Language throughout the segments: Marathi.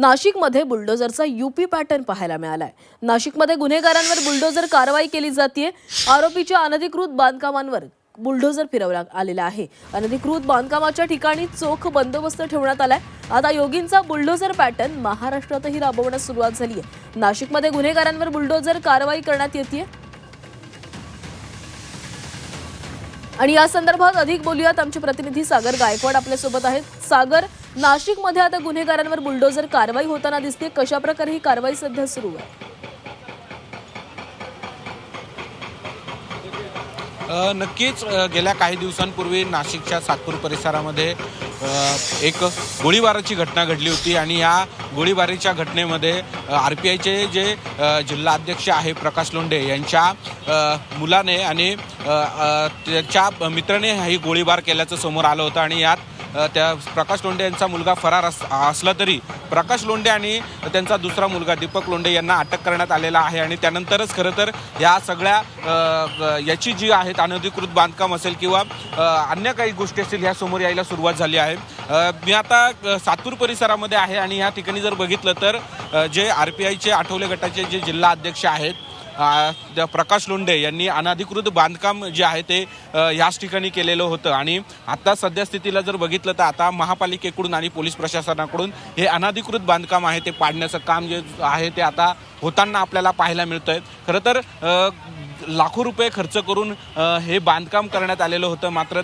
नाशिकमध्ये बुलडोझरचा युपी पॅटर्न पाहायला मिळालाय. नाशिकमध्ये गुन्हेगारांवर बुलडोझर कारवाई केली जाते आरोपीच्या अनधिकृत बांधकामांवर बुलडोझर फिरवला आलेला आहे. अनधिकृत बांधकामाच्या ठिकाणी चोख बंदोबस्त ठेवण्यात आलाय. आता योगींचा बुलडोझर पॅटर्न महाराष्ट्रातही राबवण्यास सुरुवात झाली आहे नाशिकमध्ये गुन्हेगारांवर बुलडोझर कारवाई करण्यात येते आणि या संदर्भात अधिक बोलूयात. आमचे प्रतिनिधी सागर गायकवाड आपल्यासोबत आहेत. सागर नाशिकमध्ये आता गुन्हेगारांवर बुलडोझर कारवाई होताना दिसते. कशा प्रकारे ही कारवाई सध्या सुरू आहे? नक्कीच गेल्या काही दिवसांपूर्वी नाशिकच्या सातपूर परिसरामध्ये एक गोळीबाराची घटना घडली होती आणि या गोळीबारीच्या घटनेमध्ये आर पी आयचे जे जिल्हा अध्यक्ष आहे प्रकाश लोंढे यांच्या मुलाने आणि त्याच्या मित्राने ही गोळीबार केल्याचं समोर आलं होतं आणि यात त्या प्रकाश लोंढे यांचा मुलगा फरार अस असला तरी प्रकाश लोंढे आणि त्यांचा दुसरा मुलगा दीपक लोंढे यांना अटक करण्यात आलेला आहे आणि त्यानंतरच खरं तर या सगळ्या याची जी आहेत अनधिकृत बांधकाम असेल किंवा अन्य काही गोष्टी असतील ह्या समोर यायला सुरुवात झाली आहे. मी आता सातूर परिसरामध्ये आहे आणि या ठिकाणी जर बघितलं तर जे आर पी आयचे आठवले गटाचे जे जिल्हा अध्यक्ष आहेत प्रकाश लोंढे यांनी अनधिकृत बांधकाम जे आहे ते ह्याच याच ठिकाणी केलेलं होतं. आणि आता सध्या स्थितीला जर बघितलं तर आता महापालिकेकडून आणि पोलीस प्रशासनाकडून हे अनधिकृत बांधकाम आहे ते पाडण्याचं काम जे आहे ते आता होताना आपल्याला पाहायला मिळतंय. खरं तर लाखो रुपये खर्च करून हे बांधकाम करण्यात आलेलं होतं. मात्र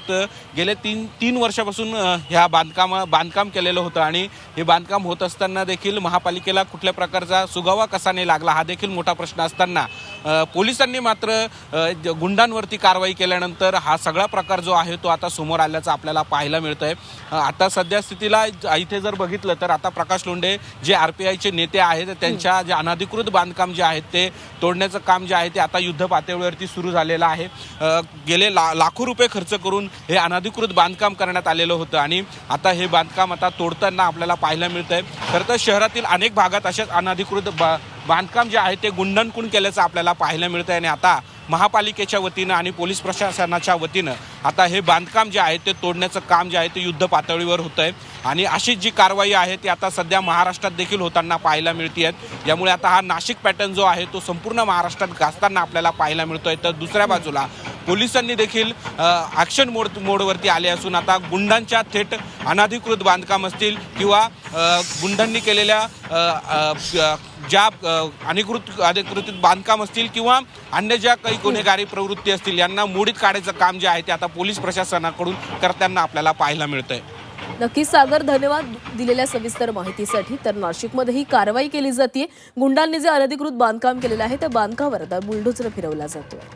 गेले तीन तीन वर्षापासून ह्या बांधकाम बांधकाम केलेलं होतं. आणि हे बांधकाम होत असताना देखील महापालिकेला कुठल्या प्रकारचा सुगावा कसा नाही लागला हा देखील मोठा प्रश्न असताना पोलिसांनी मात्र गुंडांवरती कारवाई केल्यानंतर हा सगळा प्रकार जो आहे तो आता समोर आल्याचं आपल्याला पाहायला मिळतंय. आहे आता सध्या स्थितीला इथे जर बघितलं तर आता प्रकाश लोंढे जे आर पी आयचे नेते आहेत त्यांच्या जे अनधिकृत बांधकाम जे आहेत ते तोडण्याचं काम जे आहे ते आता युद्ध पातळीवरती सुरू झालेलं आहे. गेले ला लाखो रुपये खर्च करून हे अनधिकृत बांधकाम करण्यात आलेलं होतं आणि आता हे बांधकाम आता तोडताना आपल्याला पाहायला मिळत आहे खरं तर शहरातील अनेक भागात अशाच अनधिकृत बा बांधकाम जे आहे ते गुंडणकुंड केल्याचं आपल्याला पाहायला मिळतं आहे आणि आता महापालिकेच्या वतीनं आणि पोलीस प्रशासनाच्या वतीनं आता हे बांधकाम जे आहे ते तोडण्याचं काम जे आहे ते युद्ध पातळीवर होतं आहे आणि अशीच जी कारवाई आहे ती आता सध्या महाराष्ट्रात देखील होताना पाहायला मिळते आहेत यामुळे आता हा नाशिक पॅटर्न जो आहे तो संपूर्ण महाराष्ट्रात गाजताना आपल्याला पाहायला मिळतो आहे तर दुसऱ्या बाजूला पोलिसांनी देखील ॲक्शन मोड मोडवरती आले असून आता गुंडांच्या थेट अनधिकृत बांधकाम असतील किंवा गुंडांनी केलेल्या ज्या अनिकृत अधिकृत बांधकाम असतील किंवा अन्य ज्या काही गुन्हेगारी प्रवृत्ती असतील यांना मोडीत काढायचं काम जे आहे ते आता पोलीस प्रशासनाकडून करताना आपल्याला पाहायला मिळतंय. नक्कीच सागर धन्यवाद दिलेल्या सविस्तर माहितीसाठी. तर नाशिकमध्ये ही कारवाई केली जाते गुंडांनी जे अनधिकृत बांधकाम केलेलं आहे त्या बांधकामावर आता बुलडोजर फिरवला जातोय.